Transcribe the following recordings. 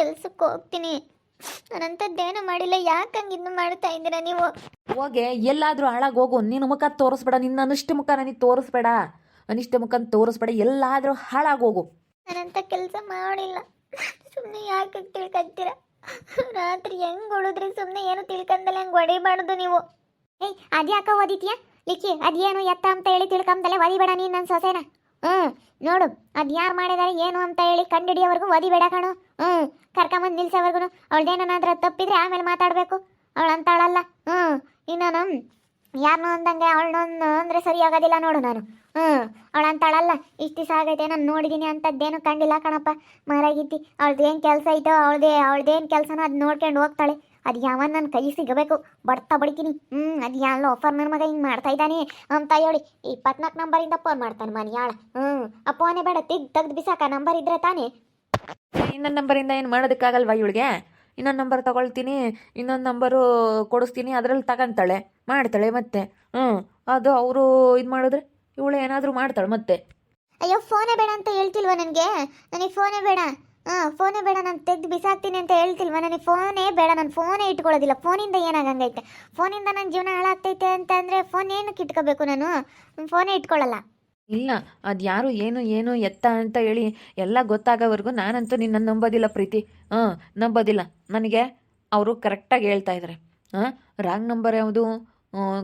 ಕೆಲ್ಸಕ್ಕೆ ಹೋಗ್ತೀನಿ. ನಾನಂಥದ್ದೇನು ಮಾಡಿಲ್ಲ. ಯಾಕೆ ಹಂಗೆ ಇನ್ನು ಮಾಡ್ತಾ ಇದ್ದೀರಾ ನೀವು? ಹೋಗೆ ಎಲ್ಲಾದರೂ ಹಾಳಾಗಿ ಹೋಗು. ನಿನ್ನ ಮುಖ ತೋರಿಸ್ಬೇಡ. ನಿನ್ನ ಅನಿಷ್ಟ ಮುಖ ನನಗೆ ತೋರಿಸ್ಬೇಡ. ಅನಿಷ್ಟ ಮುಖ ತೋರಿಸ್ಬೇಡ. ಎಲ್ಲಾದರೂ ಹಾಳಾಗಿ ಹೋಗು. ನಾನಂಥ ಕೆಲಸ ಮಾಡಿಲ್ಲ. ಸುಮ್ಮನೆ ಯಾಕೆ ತಿಳ್ಕೊತೀರಾ ರಾತ್ರಿ ಹೆಂಗ್ ಹೊಡಿದ್ರಿ ಸುಮ್ಮನೆ ಏನು ತಿಳ್ಕೊಂಡಲ್ಲ ಹಂಗೆ ಹೊಡಿಬಾರ್ದು ನೀವು? ಏಯ್ ಅದ್ಯಾಕ ಓದಿದ್ಯಾ? ಲಿಕ್ಕಿ ಅದೇನು ಎತ್ತ ಅಂತ ಹೇಳಿ ತಿಳ್ಕೊಂಬದಲ್ಲೇ ಒದಿಬೇಡ ನೀನು ನನ್ನ ಸೊಸೆನ. ಹ್ಞೂ ನೋಡು, ಅದು ಯಾರು ಮಾಡಿದಾರೆ ಏನು ಅಂತ ಹೇಳಿ ಕಂಡಿಡಿಯೋವರೆಗೂ ಒದಿಬೇಡ ಕಣು. ಹ್ಞೂ ಕರ್ಕೊಂಬಂದು ನಿಲ್ಸೋವರೆಗೂ ಅವಳದೇನಾದ್ರೂ ತಪ್ಪಿದ್ರೆ ಆಮೇಲೆ ಮಾತಾಡಬೇಕು. ಅವಳು ಅಂತಾಳಲ್ಲ. ಹ್ಞೂ ಇನ್ನ ನಮ್ ಯಾರನ್ನು ಅಂದಂಗೆ ಅವಳನ್ನ ಅಂದರೆ ಸರಿ ಆಗೋದಿಲ್ಲ ನೋಡು ನಾನು. ಹ್ಞೂ ಅವಳು ಅಂತಾಳಲ್ಲ, ಇಷ್ಟು ದಿವಸ ಆಗೈತೆ, ನಾನು ನೋಡಿದ್ದೀನಿ ಅಂತದ್ದೇನು ಕಂಡಿಲ್ಲ ಕಣಪ್ಪ. ಮಾರಾಗಿತ್ತಿ ಅವಳದೇನು ಕೆಲಸ ಐತೋ, ಅವಳದೇ ಅವಳದೇನು ಕೆಲಸನೋ ಅದು ನೋಡ್ಕೊಂಡು ಹೋಗ್ತಾಳೆ. ಅದು ಯಾವ ನನ್ನ ಕೈ ಸಿಗಬೇಕು? ಬರ್ತಾ ಬಡಿತೀನಿ. ಹ್ಞೂ ಅದು ಯಾವ ಆಫರ್ ನನ್ನ ಮಗ ಹಿಂಗೆ ಮಾಡ್ತಾ ಇದ್ದಾನೆ? ಅಂತ ಹೇಳಿ ಇಪ್ಪತ್ನಾಲ್ಕು ನಂಬರಿಂದ ಫೋನ್ ಮಾಡ್ತಾನೆ ಮನೆ ಯಾಳ ಹ್ಞೂ ಆ ಫೋನೇ ಬೇಡ ತೆಗ್ ತೆಗ್ದು ಬಿಸಾಕ ನಂಬರ್ ಇದ್ರೆ ತಾನೇ. ಇನ್ನೊಂದು ನಂಬರಿಂದ ಏನು ಮಾಡೋದಕ್ಕಾಗಲ್ವಾ ಇವಳಿಗೆ? ಇನ್ನೊಂದು ನಂಬರ್ ತಗೊಳ್ತೀನಿ ಇನ್ನೊಂದು ನಂಬರು ಕೊಡಿಸ್ತೀನಿ ಅದರಲ್ಲಿ ತಗೊಂತಾಳೆ ಮಾಡ್ತಾಳೆ ಮತ್ತೆ. ಹ್ಞೂ ಅದು ಅವರು ಇದು ಮಾಡಿದ್ರೆ ಇವಳು ಏನಾದರೂ ಮಾಡ್ತಾಳೆ ಮತ್ತೆ. ಅಯ್ಯೋ ಫೋನೇ ಬೇಡ ಅಂತ ಹೇಳ್ತಿಲ್ವಾ ನನಗೆ? ನನಗೆ ಫೋನೇ ಬೇಡ. ಹಾಂ ಫೋನೇ ಬೇಡ, ನಾನು ತೆಗೆದು ಬಿಸಾಕ್ತೀನಿ ಅಂತ ಹೇಳ್ತಿಲ್ವ? ನನಗೆ ಫೋನೇ ಬೇಡ, ನಾನು ಫೋನೇ ಇಟ್ಕೊಳ್ಳೋದಿಲ್ಲ. ಫೋನಿಂದ ಏನಾಗಂಗೈತೆ ಫೋನಿಂದ ನನ್ನ ಜೀವನ ಹಾಳಾಗ್ತೈತೆ ಅಂತ ಅಂದರೆ ಫೋನ್ ಏನು ಇಟ್ಕೋಬೇಕು ನಾನು? ಫೋನೇ ಇಟ್ಕೊಳ್ಳಲ್ಲ. ಇಲ್ಲ, ಅದು ಯಾರು ಏನು ಏನು ಎತ್ತ ಅಂತ ಹೇಳಿ ಎಲ್ಲ ಗೊತ್ತಾಗೋವರೆಗೂ ನಾನಂತೂ ನಿನ್ನ ನಂಬೋದಿಲ್ಲ, ಪ್ರೀತಿ. ಹಾಂ, ನಂಬೋದಿಲ್ಲ. ನನಗೆ ಅವರು ಕರೆಕ್ಟಾಗಿ ಹೇಳ್ತಾ ಇದ್ದಾರೆ ಹಾಂ ರಾಂಗ್ ನಂಬರ್ ಯಾವುದು?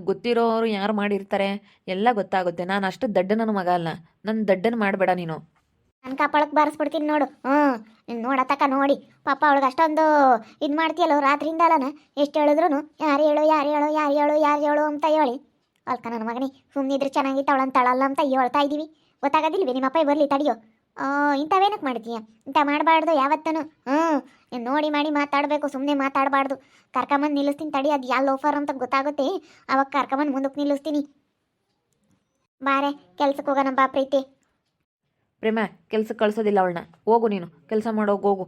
ಗೊತ್ತಿರೋರು ಯಾರು ಮಾಡಿರ್ತಾರೆ? ಎಲ್ಲ ಗೊತ್ತಾಗುತ್ತೆ. ನಾನು ಅಷ್ಟು ದಡ್ಡ ನನ್ನ ಮಗ ಅಲ್ಲ. ನನ್ನ ದಡ್ಡನ ಮಾಡಬೇಡ ನೀನು. ನನ್ನ ಕಪಾಳಕ್ಕೆ ಬಾರಿಸ್ಬಿಡ್ತೀನಿ ನೋಡು. ಹ್ಞೂ ನೋಡತಕ್ಕ ನೋಡಿ ಪಾಪ ಅವಳಿಗೆ ಅಷ್ಟೊಂದು ಇದು ಮಾಡ್ತೀಯಲ್ಲೋ ರಾತ್ರಿಯಿಂದ ಅಲ್ಲನ ಎಷ್ಟು ಹೇಳಿದ್ರು ಯಾರು ಹೇಳು ಯಾರು ಹೇಳು ಯಾರು ಹೇಳು ಯಾರು ಹೇಳು ಅಂತ ಹೇಳಿ. ಅಲ್ಕ ನನ್ನ ಮಗನಿ ಸುಮ್ಮನಿದ್ರೆ ಚೆನ್ನಾಗಿತ್ತು ಅವಳಂತಾಳಲ್ಲ ಅಂತ ಹೇಳ್ತಾ ಇದ್ದೀವಿ ಗೊತ್ತಾಗೋದಿಲ್ವಿ ನಿಮ್ಮ ಅಪ್ಪ ಬರಲಿ, ತಡಿಯೋ. ಇಂಥವೇನಕ್ಕೆ ಮಾಡ್ತೀಯ? ಇಂಥ ಮಾಡಬಾರ್ದು ಯಾವತ್ತೂ ಹ್ಞೂ ನೀನ್ ನೋಡಿ ಮಾಡಿ ಮಾತಾಡಬೇಕು ಸುಮ್ಮನೆ ಮಾತಾಡಬಾರ್ದು. ಕರ್ಕೊಂಬಂದು ನಿಲ್ಲಿಸ್ತೀನಿ ತಡಿ, ಅದು ಯಾವ ಲೋಫರ್ ಅಂತ ಗೊತ್ತಾಗುತ್ತೆ. ಅವಾಗ ಕರ್ಕೊಂಬಂದು ಮುಂದಕ್ಕೆ ನಿಲ್ಲಿಸ್ತೀನಿ. ಬಾರೆ ಕೆಲ್ಸಕ್ಕೆ ಹೋಗೋಣ ಬಾ ಪ್ರೀತಿ ಪ್ರೇಮ ಕೆಲ್ಸಕ್ಕೆ ಕಳ್ಸೋದಿಲ್ಲ ಅವಳನ್ನ. ಹೋಗು ನೀನು, ಕೆಲಸ ಮಾಡೋಗಿ ಹೋಗು.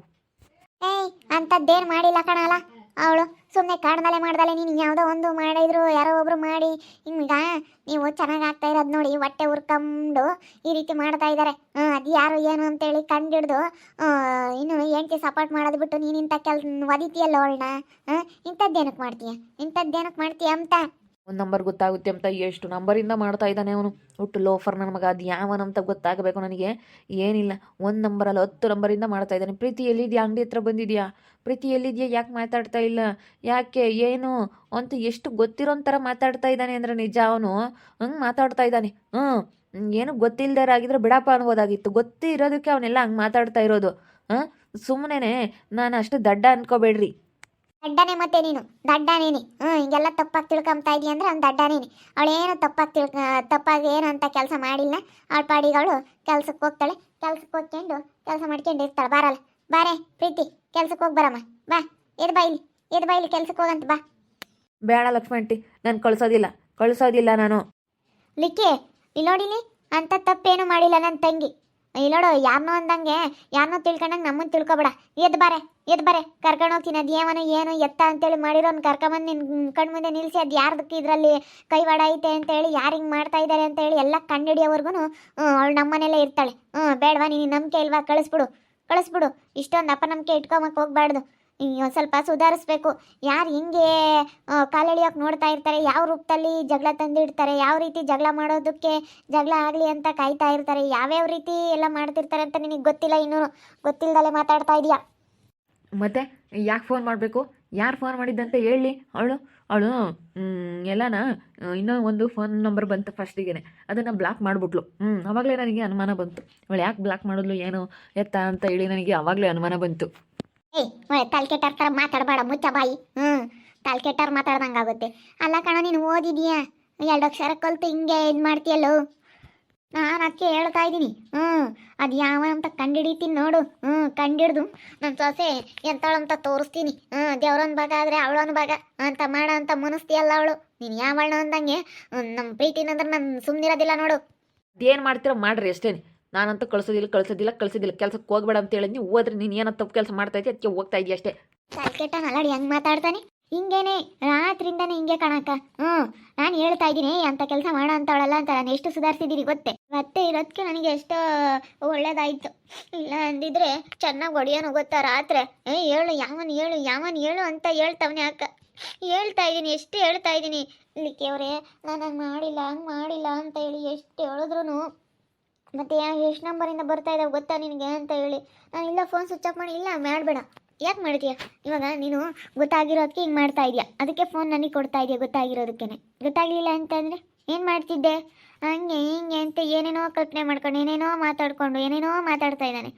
ಏಯ್, ಅಂಥದ್ದೇನು ಮಾಡಿಲ್ಲ ಕಣಲ್ಲ ಅವಳು ಸುಮ್ಮನೆ ಕಾಡ್ದಲೆ ಮಾಡ್ದಲೆ ನೀನು ಯಾವುದೋ ಒಂದು ಮಾಡಿದ್ರು, ಯಾರೋ ಒಬ್ರು ಮಾಡಿ. ಹಿಂಗ ನೀವು ಚೆನ್ನಾಗಿ ಆಗ್ತಾ ಇರೋದು ನೋಡಿ, ಹೊಟ್ಟೆ ಉರ್ಕೊಂಡು ಈ ರೀತಿ ಮಾಡ್ತಾ ಇದ್ದಾರೆ ಅದು ಯಾರು, ಏನು ಅಂತೇಳಿ ಕಂಡಿಡ್ದು ಇನ್ನು ಹೆಂಡತಿ ಸಪೋರ್ಟ್ ಮಾಡೋದು ಬಿಟ್ಟು ನೀನು ಇಂಥ ಕೆಲ್, ಒದಿತೀಯಲ್ಲ ಅವಳನ್ನ? ಇಂಥದ್ದೇನಕ್ಕೆ ಮಾಡ್ತೀಯ? ಇಂಥದ್ದೇನಕ್ಕೆ ಮಾಡ್ತೀಯ ಅಂತ? ಒಂದು ನಂಬರ್ ಗೊತ್ತಾಗುತ್ತೆ ಅಂತ ಎಷ್ಟು ನಂಬರಿಂದ ಮಾಡ್ತಾ ಇದ್ದಾನೆ ಅವನು. ಒಟ್ಟು ಲೋಫರ್ ನನ್ನ ಮಗ ಅದು ಯಾವನಂತ ಗೊತ್ತಾಗಬೇಕು ನನಗೆ. ಏನಿಲ್ಲ, ಒಂದು ನಂಬರಲ್ಲಿ, ಹತ್ತು ನಂಬರಿಂದ ಮಾಡ್ತಾ ಇದ್ದಾನೆ. ಪ್ರೀತಿ ಎಲ್ಲಿದೆಯಾ ಅಂಗಡಿ ಹತ್ರ ಬಂದಿದೆಯಾ? ಪ್ರೀತಿ ಎಲ್ಲಿದೆಯಾ ಯಾಕೆ ಮಾತಾಡ್ತಾ ಇಲ್ಲ? ಯಾಕೆ? ಏನು? ಅಂತ ಎಷ್ಟು ಗೊತ್ತಿರೋ ಥರ ಮಾತಾಡ್ತಾ ಇದ್ದಾನೆ ಅಂದರೆ ನಿಜ ಅವನು. ಹಂಗೆ ಮಾತಾಡ್ತಾ ಇದ್ದಾನೆ. ಹ್ಞೂ ಏನು ಗೊತ್ತಿಲ್ಲದಾರಾಗಿದ್ರೆ ಬಿಡಪ್ಪ ಅನ್ಬೋದಾಗಿತ್ತು. ಗೊತ್ತೇ ಇರೋದಕ್ಕೆ ಅವನೆಲ್ಲ ಹಂಗೆ ಮಾತಾಡ್ತಾ ಇರೋದು. ಹಾಂ ಸುಮ್ಮನೆ ನಾನು ಅಷ್ಟು ದಡ್ಡ ಅನ್ಕೋಬೇಡ್ರಿ. ದಡ್ಡನೆ ಮತ್ತೆ ನೀನು? ದಡ್ಡನೇನೆ. ಹ್ಞೂ ಹಿಂಗೆಲ್ಲ ತಪ್ಪಾಗಿ ತಿಳ್ಕೊಂಬ್ತಾ ಇದೀಯ ಅಂದ್ರೆ ಅವ್ನು ದಡ್ಡನೇನೆ. ಅವಳೇನು ತಪ್ಪಾಗಿ ತಿಳ್ಕ ತಪ್ಪಾಗಿ ಏನು ಅಂತ ಕೆಲಸ ಮಾಡಿಲ್ಲ. ಅವಳ ಪಾಡಿಗೆ ಅವಳು ಕೆಲ್ಸಕ್ಕೆ ಹೋಗ್ತಾಳೆ. ಕೆಲ್ಸಕ್ಕೆ ಹೋಗ್ಕೊಂಡು ಕೆಲಸ ಮಾಡ್ಕೊಂಡು ಇರ್ತಾಳೆ. ಬಾರಲ್ಲ. ಬಾರೆ ಪ್ರೀತಿ. ಕೆಲ್ಸಕ್ಕೆ ಹೋಗಿ ಬರಮ್ಮ. ಬಾ ಎದ್ ಬಾ ಇಲ್ಲಿ. ಎದ್ ಬಾ ಇಲ್ಲಿ ಕೆಲ್ಸಕ್ಕೆ ಹೋಗಂತ ಬಾ. ಬೇಡ ಲಕ್ಷ್ಮಣ್ ನಾನು ಕಳಿಸೋದಿಲ್ಲ. ಕಳಿಸೋದಿಲ್ಲ ನಾನು. ಲಿಕ್ಕೆ ಇಲ್ಲಿ ನೋಡಿಲಿ ಅಂತ ತಪ್ಪೇನು ಮಾಡಿಲ್ಲ ನನ್ನ ತಂಗಿ. ಇಲ್ಲಿ ನೋಡು ಯಾರನ್ನೋ ಅಂದಂಗೆ ಯಾರನ್ನೋ ತಿಳ್ಕೊಂಡಂಗೆ ನಮ್ಮನ್ನು ತಿಳ್ಕೊಬೇಡ. ಎದ್ ಬಾರೆ ಎದ್ ಬಾರೆ, ಕರ್ಕೊಂಡು ಹೋಗ್ತೀನಿ. ಅದು ಏವನು ಏನು ಎತ್ತ ಅಂತೇಳಿ ಮಾಡಿರೋನು ಕರ್ಕೊಂಬಂದು ನಿನ್ನ ಕಣ್ಮುಂದೆ ನಿಲ್ಲಿಸಿ ಅದು ಯಾರ್ದಕ್ಕೆ ಇದರಲ್ಲಿ ಕೈವಾಡ ಐತೆ ಅಂತೇಳಿ, ಯಾರು ಹಿಂಗೆ ಮಾಡ್ತಾ ಇದ್ದಾರೆ ಅಂತೇಳಿ ಎಲ್ಲ ಕಂಡಿಡಿಯೋವರೆಗೂ ಅವಳು ನಮ್ಮನೆಯಲ್ಲೇ ಇರ್ತಾಳೆ. ಹ್ಞೂ ಬೇಡವಾ, ನೀನು ನಂಬಿಕೆ ಇಲ್ವಾ? ಕಳಿಸ್ಬಿಡು. ಕಳಿಸ್ಬಿಡು. ಇಷ್ಟೊಂದು ಅಪನಂಬಿಕೆ ಇಟ್ಕೊಂಬಕ್ಕೆ ಹೋಗ್ಬಾರ್ದು. ಒಂದು ಸ್ವಲ್ಪ ಸುಧಾರಿಸ್ಬೇಕು. ಯಾರು ಹಿಂಗೆ ಕಾಲೆಳಿಯೋಕೆ ನೋಡ್ತಾ ಇರ್ತಾರೆ, ಯಾವ ರೂಪದಲ್ಲಿ ಜಗಳ ತಂದಿಡ್ತಾರೆ, ಯಾವ ರೀತಿ ಜಗಳ ಮಾಡೋದಕ್ಕೆ ಜಗಳ ಆಗಲಿ ಅಂತ ಕಾಯ್ತಾ ಇರ್ತಾರೆ, ಯಾವ್ಯಾವ ರೀತಿ ಎಲ್ಲ ಮಾಡ್ತಿರ್ತಾರೆ ಅಂತ ನಿನಗೆ ಗೊತ್ತಿಲ್ಲ ಇನ್ನೂ ಗೊತ್ತಿಲ್ಲದಲ್ಲೇ ಮಾತಾಡ್ತಾ ಇದೆಯಾ. ಮತ್ತೆ ಯಾಕೆ ಫೋನ್ ಮಾಡಬೇಕು? ಯಾರು ಫೋನ್ ಮಾಡಿದ್ದಂತ ಹೇಳಿ. ಅವಳು ಅವಳು ಎಲ್ಲನ ಇನ್ನೂ ಒಂದು ಫೋನ್ ನಂಬರ್ ಬಂತು ಫಸ್ಟಿಗೆ ಅದನ್ನು ಬ್ಲಾಕ್ ಮಾಡಿಬಿಟ್ಲು. ಹ್ಞೂ ಅವಾಗಲೇ ನನಗೆ ಅನುಮಾನ ಬಂತು. ಅವಳು ಯಾಕೆ ಬ್ಲಾಕ್ ಮಾಡಿದ್ಲು, ಏನು ಎತ್ತ ಅಂತ ಹೇಳಿ ನನಗೆ ಅವಾಗಲೇ ಅನುಮಾನ ಬಂತು. ಏಯ್ ಒಳ್ಳೆ ತಲೆಕೆಟ್ಟಾರ ಥರ ಮಾತಾಡಬೇಡ, ಮುಚ್ಚ ಬಾಯಿ. ಹ್ಞೂ ತಲೆಕೆಟ್ಟಾರ ಮಾತಾಡ್ದಂಗೆ ಆಗುತ್ತೆ. ಅಲ್ಲ ಕಣ, ನೀನು ಓದಿದೀಯಾ? ಎರಡು ಅಕ್ಷರ ಕಲ್ತು ಹಿಂಗೆ ಇದು ಮಾಡ್ತೀಯಲ್ಲೋ? ನಾನು ಅದಕ್ಕೆ ಹೇಳ್ತಾ ಇದ್ದೀನಿ. ಹ್ಞೂ ಅದು ಯಾವ ಅಂತ ಕಂಡಿಡಿತೀನಿ ನೋಡು. ಹ್ಞೂ ಕಂಡಿಡ್ದು. ನನ್ನ ಸೊಸೆ ಎಂತಾಳಂತ ತೋರಿಸ್ತೀನಿ. ಹ್ಞೂ ದೇವ್ರೊಂದು ಭಾಗ ಆದರೆ ಅವಳೊಂದು ಭಾಗ. ಅಂತ ಮಾಡ ಅಂತ ಮುನಿಸ್ತೀಯಲ್ಲ ಅವಳು. ನೀನು ಯಾವಳ ಅಂದಂಗೆ ನಮ್ಮ ಪ್ರೀತಿನಂದ್ರೆ ನಾನು ಸುಮ್ಮನಿರೋದಿಲ್ಲ ನೋಡು. ಏನು ಮಾಡ್ತೀರೋ ಮಾಡ್ರಿ ಅಷ್ಟೇ ನಾನಂತೂ ಕಳಿಸೋದಿಲ್ಲ ಕಳಿಸೋದಿಲ್ಲ ಕಳಿಸೋದಿಲ್ಲ. ಕೆಲಸಕ್ಕೆ ಹೋಗ್ಬೇಡ ಅಂತ ಹೇಳಿದ್ನಿ ಹೋದ್ರೆ ನೀನು ಏನೋ ತಪ್ಪು ಕೆಲಸ ಮಾಡ್ತಾ ಇದ್ದೀಯ ಅದಕ್ಕೆ ಹೋಗ್ತಾ ಇದೆಯಾ ಅಷ್ಟೇ. ಕೆಟ್ಟ ಮಲಾಡಿ ಹೆಂಗ್ ಮಾತಾಡ್ತಾನೆ? ಹಿಂಗೇನೆ ರಾತ್ರಿಂದಾನೆ ಹಿಂಗೆ ಕಣಕ್ಕ. ಹ್ಮ್, ನಾನು ಹೇಳ್ತಾ ಇದ್ದೀನಿ ಅಂತ ಕೆಲಸ ಮಾಡೋ ಅಂತವಳಲ್ಲ ಅಂತ ನಾನು ಎಷ್ಟು ಸುಧಾರಿಸಿದ್ದೀನಿ ಗೊತ್ತೇ? ಮತ್ತೆ ಇರೋದಕ್ಕೆ ನನಗೆ ಎಷ್ಟೋ ಒಳ್ಳೇದಾಯ್ತು. ಇಲ್ಲ ಅಂದಿದ್ರೆ ಚೆನ್ನಾಗಿ ಹೊಡಿಯೋನು ಗೊತ್ತಾ ರಾತ್ರಿ? ಏ, ಹೇಳು, ಯಾವನ್ ಹೇಳು ಯಾವನ್ ಹೇಳು ಅಂತ ಹೇಳ್ತವನೇ ಅಕ್ಕ. ಹೇಳ್ತಾ ಇದ್ದೀನಿ, ಎಷ್ಟು ಹೇಳ್ತಾ ಇದ್ದೀನಿ? ಇಲ್ಲಿಕೆವ್ರೆ ನಾನು ಹಂಗೆ ಮಾಡಿಲ್ಲ ಹಂಗೆ ಮಾಡಿಲ್ಲ ಅಂತ ಹೇಳಿ ಎಷ್ಟು ಹೇಳಿದ್ರು ಮತ್ತೆ ಎಷ್ಟು ನಂಬರಿಂದ ಬರ್ತಾ ಇದ್ದಾವೆ ಗೊತ್ತಾ ನಿನಗೆ ಅಂತ ಹೇಳಿ. ನಾನು ಇಲ್ಲ ಫೋನ್ ಸ್ವಿಚ್ ಆಫ್ ಮಾಡಿ, ಇಲ್ಲ, ಮಾಡಬೇಡ. ಯಾಕೆ ಮಾಡ್ತೀಯ? ಇವಾಗ ನೀನು ಗೊತ್ತಾಗಿರೋದಕ್ಕೆ ಹಿಂಗೆ ಮಾಡ್ತಾ ಇದೆಯಾ? ಅದಕ್ಕೆ ಫೋನ್ ನನಗೆ ಕೊಡ್ತಾ ಇದೆಯಾ ಗೊತ್ತಾಗಿರೋದಕ್ಕೇನೆ. ಗೊತ್ತಾಗಲಿಲ್ಲ ಅಂತಂದರೆ ಏನು ಮಾಡ್ತಿದ್ದೆ? ಹಂಗೆ ಹಿಂಗೆ ಅಂತ ಏನೇನೋ ಕಲ್ಪನೆ ಮಾಡ್ಕೊಂಡು, ಏನೇನೋ ಮಾತಾಡ್ಕೊಂಡು, ಏನೇನೋ ಮಾತಾಡ್ತಾ ಇದ್ದಾನೆ.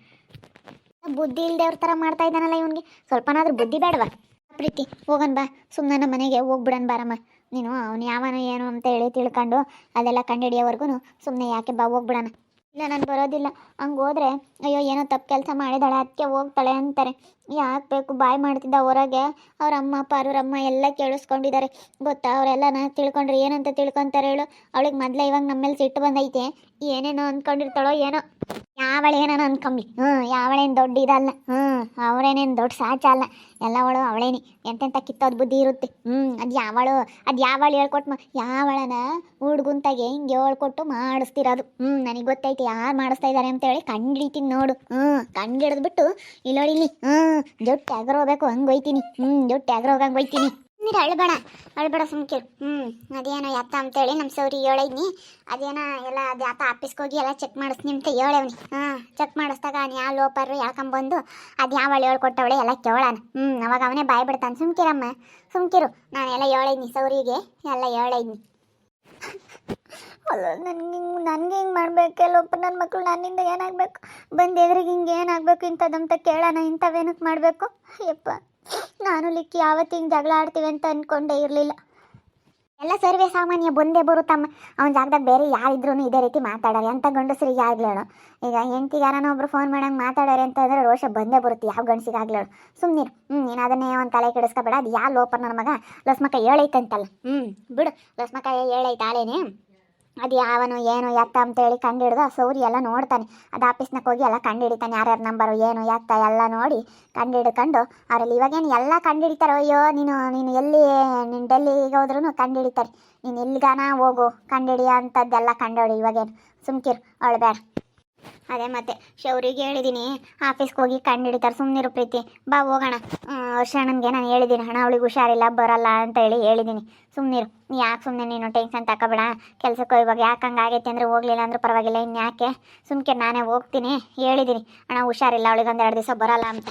ಬುದ್ಧಿ ಇಲ್ದೇವ್ರ ಥರ ಮಾಡ್ತಾ ಇದ್ದಾನಲ್ಲ ಇವನಿಗೆ? ಸ್ವಲ್ಪನಾದ್ರೂ ಬುದ್ಧಿ ಬೇಡವಾ? ಪ್ರೀತಿ, ಹೋಗನ್ ಬಾ. ಸುಮ್ಮನೆ ನಮ್ಮ ಮನೆಗೆ ಹೋಗ್ಬಿಡನ್ ಬಾರಮ್ಮ. ನೀನು ಅವನು ಯಾವನು ಏನು ಅಂತ ಹೇಳಿ ತಿಳ್ಕೊಂಡು, ಅದೆಲ್ಲ ಕಂಡುಹಿಡಿಯೋವರೆಗೂ ಸುಮ್ಮನೆ ಯಾಕೆ ಬಾ, ಹೋಗ್ಬಿಡಣ. ಇಲ್ಲ, ನಾನು ಬರೋದಿಲ್ಲ. ಹಂಗೆ ಹೋದ್ರೆ, ಅಯ್ಯೋ, ಏನೋ ತಪ್ಪು ಕೆಲಸ ಮಾಡಿದಾಳೆ ಅದಕ್ಕೆ ಹೋಗ್ತಾಳೆ ಅಂತಾರೆ. ಯಾಕೆ ಬೇಕು, ಬಾಯ್ ಮಾಡ್ತಿದ್ದ ಹೊರಗೆ ಅವ್ರ ಅಮ್ಮ, ಅಪ್ಪ ಅವ್ರಮ್ಮ ಎಲ್ಲ ಕೇಳಿಸ್ಕೊಂಡಿದ್ದಾರೆ ಗೊತ್ತಾ, ಅವರೆಲ್ಲ ಅವರೆಲ್ಲನ ತಿಳ್ಕೊಂಡ್ರೆ ಏನಂತ ತಿಳ್ಕೊಂತಾರೆ ಹೇಳು. ಅವಳಿಗೆ ಮೊದಲೇ ಇವಾಗ ನಮ್ಮ ಸಿಟ್ಟು ಬಂದೈತೆ. ಏನೇನೋ ಅಂದ್ಕೊಂಡಿರ್ತಾಳೋ ಏನೋ. ಯಾವಳೇನೋ ಕಮ್ಮಿ? ಹ್ಞೂ, ಯಾವಳೇನು ದೊಡ್ಡ ಇದಲ್ಲ. ಹ್ಞೂ ಅವಳೇನೇನು ದೊಡ್ಡ ಸಾಚ ಅಲ್ಲ. ಎಲ್ಲ ಅವಳು ಅವಳೇನಿ. ಎಂತೆಂಥ ಕಿತ್ತೋದು ಬುದ್ಧಿ ಇರುತ್ತೆ. ಹ್ಞೂ, ಅದು ಯಾವಳು ಅದು ಯಾವಳು ಹೇಳ್ಕೊಟ್ಟು ಯಾವಳನ ಹುಡ್ಗುಂತಾಗೆ ಹಿಂಗೆ ಹೇಳ್ಕೊಟ್ಟು ಮಾಡಿಸ್ತಿರೋದು. ಹ್ಞೂ, ನನಗೆ ಗೊತ್ತೈತೆ ಯಾರು ಮಾಡಿಸ್ತಾ ಇದ್ದಾರೆ ಅಂತೇಳಿ ಕಂಡಿಡಿತೀನಿ ನೋಡು. ಹ್ಞೂ ಕಂಡಿಡಿದ್ಬಿಟ್ಟು ಹಿಡಿದ್ಬಿಟ್ಟು ಇಲ್ಲಿ. ಹ್ಞೂ ಜೊಟ್ಟು ಅಗ್ರ ಹೋಗ್ಬೇಕು ಹಂಗೆ ಹೋಯ್ತೀನಿ ಹ್ಞೂ ಜೊಟ್ಟು ಅಗ್ರ ಹೋಗಂಗೆ ಹೋಯ್ತೀನಿ ನೀರು ಅಳ್ಬೇಡ ಅಳ್ಬೇಡ ಸುಮ್ಕಿರು. ಹ್ಞೂ ಅದೇನೋ ಎತ್ತ ಅಂತೇಳಿ ನಮ್ಮ ಸೌರಿ ಹೇಳಿದ್ನಿ. ಅದೇನೋ ಎಲ್ಲ ಅದು ಯಾತ ಆಫೀಸ್ಗೆ ಹೋಗಿ ಎಲ್ಲ ಚೆಕ್ ಮಾಡಿಸ್ನಿ ಅಂತ ಹೇಳವ್ನಿ. ಹಾಂ ಚೆಕ್ ಮಾಡಿಸ್ದಾಗ ಅವ್ನು ಯಾವ ಲೋಪರು ಹೇಳ್ಕೊಂಬಂದು ಅದು ಯಾವಳು ಹೇಳ್ಕೊಟ್ಟವಳೆ ಎಲ್ಲ ಕೇಳಾನ ಹ್ಞೂ ಅವಾಗ ಅವನೇ ಬಾಯ್ ಬಿಡ್ತಾನೆ. ಸುಮ್ಕಿರಮ್ಮ, ಸುಮ್ಕಿರು. ನಾನು ಎಲ್ಲ ಹೇಳಿದ್ನಿ ಸೌರಿಗೆ, ಎಲ್ಲ ಹೇಳಿದ್ನಿ. ಅಲ್ಲ ನನಗೆ ನನಗೆ ಹಿಂಗೆ ಮಾಡಬೇಕೆಲ್ಲೊಬ್ಬ ನನ್ನ ಮಕ್ಕಳು ನನ್ನಿಂದ ಏನಾಗಬೇಕು? ಬಂದು ಎದುರಿಗೆ ಹಿಂಗೆ ಏನಾಗಬೇಕು? ಇಂಥದ್ದಂತ ಕೇಳೋಣ ಇಂಥವೇನಕ್ಕೆ ಮಾಡಬೇಕು? ಯಪ್ಪ. ನಾನು ಲಿಕ್ಕಿ ಯಾವತ್ತಿನ ಜಗಳ ಆಡ್ತೀವಿ ಅಂತ ಅಂದ್ಕೊಂಡೇ ಇರಲಿಲ್ಲ. ಎಲ್ಲ ಸರ್ವೇ ಸಾಮಾನ್ಯ ಬಂದೇ ಬರುತ್ತಮ್ಮ. ಅವ್ನ ಜಾಗದಾಗ ಬೇರೆ ಯಾರಿದ್ರು ಇದೇ ರೀತಿ ಮಾತಾಡೋರು. ಎಂಥ ಗಂಡಸರಿಗೆ ಆಗ್ಲೇಳು ಈಗ ಹೆಂಡತಿಗೆ ಯಾರನ್ನ ಒಬ್ರು ಫೋನ್ ಮಾಡಂಗೆ ಮಾತಾಡೋರೆ ಅಂತಂದ್ರೆ ರೋಷ ಬಂದೇ ಬರುತ್ತೆ. ಯಾವ ಗಂಡಸಿಗೆ ಆಗ್ಲೇಳು ಸುಮ್ಮನೆ ಹ್ಞೂ ನೀನು ಅದನ್ನೇ ಒಂದು ತಲೆ ಕೆಡಿಸ್ಕೊಬೇಡ. ಅದು ಯಾವ ಲೋಪರ್ ನನ್ನ ಮಗ? ಲಸ್ಮಕ್ಕ ಹೇಳೈತಂತಲ್ಲ ಹ್ಞೂ ಬಿಡು. ಲಸ್ಮಕ್ಕ ಹೇಳೈತೆ ಆಲೇನೆ ಅದು ಯಾವನು, ಏನು, ಎತ್ತ ಅಂತೇಳಿ ಕಂಡಿಡ್ದು ಆ ಸೌರಿ ಎಲ್ಲ ನೋಡ್ತಾನೆ. ಅದು ಆಫೀಸ್ನಾಗ ಹೋಗಿ ಎಲ್ಲ ಕಂಡು ಹಿಡಿತಾನೆ ಯಾರ್ಯಾರ ನಂಬರು, ಏನು, ಎತ್ತ ಎಲ್ಲ ನೋಡಿ ಕಂಡಿಡ್ಕೊಂಡು ಅವರಲ್ಲಿ ಇವಾಗೇನು ಎಲ್ಲ ಕಂಡಿಡಿತಾರೆ, ಅಯ್ಯೋ, ನೀನು ನೀನು ಎಲ್ಲಿ, ನೀನು ಡೆಲ್ಲಿಗೆ ಹೋದ್ರೂ ಕಂಡಿಡಿತಾರೆ. ನೀನು ಇಲ್ಲಿಗಾನ ಹೋಗು, ಕಂಡಿಡಿಯೋ ಅಂಥದ್ದೆಲ್ಲ ಕಂಡುಹಿಡಿ ಇವಾಗೇನು. ಸುಮ್ಕಿರು, ಅವಳು ಬೇಡ. ಅದೇ ಮತ್ತೆ ಶೌರಿಗೆ ಹೇಳಿದ್ದೀನಿ ಆಫೀಸ್ಗೆ ಹೋಗಿ ಕಂಡಿಡಿತಾರೆ ಸುಮ್ಮನಿರು ಪ್ರೀತಿ. ಬಾ ಹೋಗೋಣ. ಶರಣನ್ಗೆ ನಾನು ಹೇಳಿದ್ದೀನಿ ಹಣ ಅವಳಿಗೆ ಹುಷಾರಿಲ್ಲ, ಬರಲ್ಲ ಅಂತ ಹೇಳಿ ಹೇಳಿದ್ದೀನಿ ಸುಮ್ಮನಿರು ಯಾಕೆ ಸುಮ್ಮನೆ ನೀನು ಟೆನ್ಷನ್ ತಗೋಬೇಡ ಕೆಲಸಕ್ಕೆ ಇವಾಗ ಯಾಕೆ ಹಂಗೆ ಆಗೈತೆ ಅಂದರೆ ಹೋಗ್ಲಿಲ್ಲ ಅಂದ್ರೆ ಪರವಾಗಿಲ್ಲ. ಇನ್ನು ಯಾಕೆ? ಸುಮ್ಕೆ ನಾನೇ ಹೋಗ್ತೀನಿ. ಹೇಳಿದ್ದೀನಿ ಹಣ ಹುಷಾರಿಲ್ಲ, ಅವಳಿಗೆ ಒಂದು ಎರಡು ದಿವಸ ಬರಲ್ಲ ಅಂತ.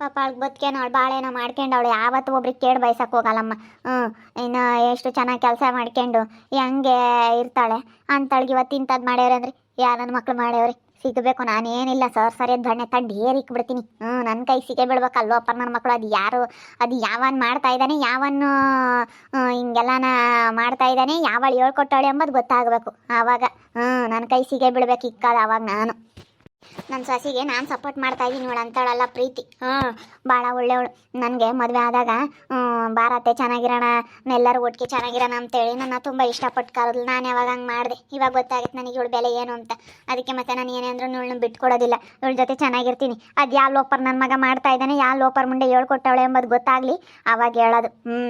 ಪಾಪ ಅವಳಿಗೆ ಬದುಕೇನೋ, ಅವಳು ಬಾಳೆನೋ ಮಾಡ್ಕೊಂಡು ಅವಳು ಯಾವತ್ತೂ ಒಬ್ರಿಗೆ ಕೇಳಿ ಬಯಸಕ್ಕೆ ಹೋಗಲ್ಲಮ್ಮ. ಹ್ಞೂ ಇನ್ನು ಎಷ್ಟು ಚೆನ್ನಾಗಿ ಕೆಲಸ ಮಾಡ್ಕೊಂಡು ಹೆಂಗೆ ಇರ್ತಾಳೆ. ಅಂತಳಿಗೆ ಇವತ್ತು ಇಂಥದ್ದು ಮಾಡ್ಯಾವ್ರೆ ಅಂದ್ರೆ ಯಾರು ನನ್ನ ಮಕ್ಳು ಮಾಡ್ಯಾವ್ರಿ. ಸಿಗಬೇಕು, ನಾನೇನಿಲ್ಲ. ಸರ್, ಸರಿ ಬಣ್ಣೆ ತಂಡು ಏರಿಕ್ ಬಿಡ್ತೀನಿ ಹ್ಞೂ ನನ್ನ ಕೈ ಸಿಗೇ ಬಿಡ್ಬೇಕಲ್ವೋ ಅಪ್ಪ ನನ್ನ ಮಕ್ಕಳು ಅದು ಯಾರು, ಅದು ಯಾವನ್ ಮಾಡ್ತಾ ಇದ್ದಾನೆ ಯಾವನ್ನು ಹಿಂಗೆಲ್ಲ ಮಾಡ್ತಾ ಇದ್ದಾನೆ, ಯಾವಳು ಹೇಳ್ಕೊಟ್ಟಾಳೆ ಎಂಬುದು ಗೊತ್ತಾಗಬೇಕು. ಆವಾಗ ಹ್ಞೂ ನನ್ನ ಕೈ ಸಿಗೇ ಬಿಡ್ಬೇಕು, ಇಕ್ಕಾದ ಅವಾಗ ನಾನು. ನನ್ನ ಸೊಸಿಗೆ ನಾನು ಸಪೋರ್ಟ್ ಮಾಡ್ತಾ ಇದ್ದೀನಿ ಇವಳು ಅಂತಾಳಲ್ಲ ಪ್ರೀತಿ. ಹಾಂ ಭಾಳ ಒಳ್ಳೆಯವಳು ನನಗೆ ಮದುವೆ ಆದಾಗ ಭಾರತೆ ಚೆನ್ನಾಗಿರೋಣ, ಎಲ್ಲರೂ ಒಟ್ಟಿಗೆ ಚೆನ್ನಾಗಿರೋಣ ಅಂತೇಳಿ ನನ್ನ ತುಂಬ ಇಷ್ಟಪಟ್ಟು ಕರೆದ್ಲು ನಾನು ಯಾವಾಗ ಹಂಗೆ ಮಾಡಿದೆ? ಇವಾಗ ಗೊತ್ತಾಗುತ್ತೆ ನನಗೆ ಇವಳು ಬೆಲೆ ಏನು ಅಂತ. ಅದಕ್ಕೆ ಮತ್ತೆ ನಾನು ಏನೇ ಅಂದ್ರೂ ಇವಳನ್ನ ಬಿಟ್ಕೊಡೋದಿಲ್ಲ. ಇವಳ ಜೊತೆ ಚೆನ್ನಾಗಿರ್ತೀನಿ. ಅದು ಯಾವ ಲೋಪರ್ ನನ್ನ ಮಗ ಮಾಡ್ತಾ ಇದ್ದಾನೆ, ಯಾವ ಲೋಪರ್ ಮುಂದೆ ಹೇಳ್ಕೊಟ್ಟವಳೆ ಎಂಬುದು ಗೊತ್ತಾಗಲಿ. ಅವಾಗ ಹೇಳೋದು. ಹ್ಞೂ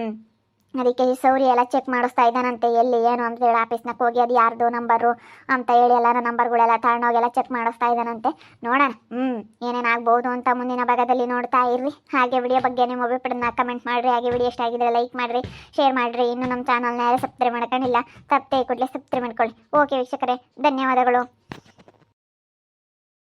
ಅದಕ್ಕೆ ಸೌರಿ ಎಲ್ಲ ಚೆಕ್ ಮಾಡಿಸ್ತಾ ಇದ್ದಾನಂತೆ, ಎಲ್ಲಿ, ಏನು ಅಂತ ಹೇಳಿ ಆಫೀಸ್ನಾಗ ಹೋಗಿ, ಅದು ಯಾರ್ದು ನಂಬರು ಅಂತ ಹೇಳಿ ಎಲ್ಲರ ನಂಬರ್ಗಳೆಲ್ಲ ತಗೊಂಡೋಗೆಲ್ಲ ಚೆಕ್ ಮಾಡಿಸ್ತಾ ಇದ್ದಾನಂತೆ. ನೋಡೋಣ ಹ್ಞೂ ಏನೇನು ಆಗ್ಬೋದು ಅಂತ ಮುಂದಿನ ಭಾಗದಲ್ಲಿ ನೋಡ್ತಾ ಇರ್ರಿ. ಹಾಗೆ ವಿಡಿಯೋ ಬಗ್ಗೆ ನಿಮ್ಮ ಅಭಿಪ್ರಾಯನ ಕಮೆಂಟ್ ಮಾಡಿರಿ, ಹಾಗೆ ವಿಡಿಯೋ ಇಷ್ಟ ಆಗಿದ್ರೆ ಲೈಕ್ ಮಾಡಿರಿ ಶೇರ್ ಮಾಡಿರಿ. ಇನ್ನು ನಮ್ಮ ಚಾನಲ್ನ ಯಾರು ಸಬ್ಸ್ಕ್ರೈಬ್ ಮಾಡ್ಕೊಂಡಿಲ್ಲ ತಪ್ಪೇ ಕೂಡಲೇ ಸಬ್ಸ್ಕ್ರೈಬ್ ಮಾಡ್ಕೊಳ್ಳಿ. ಓಕೆ ವೀಕ್ಷಕರೇ, ಧನ್ಯವಾದಗಳು.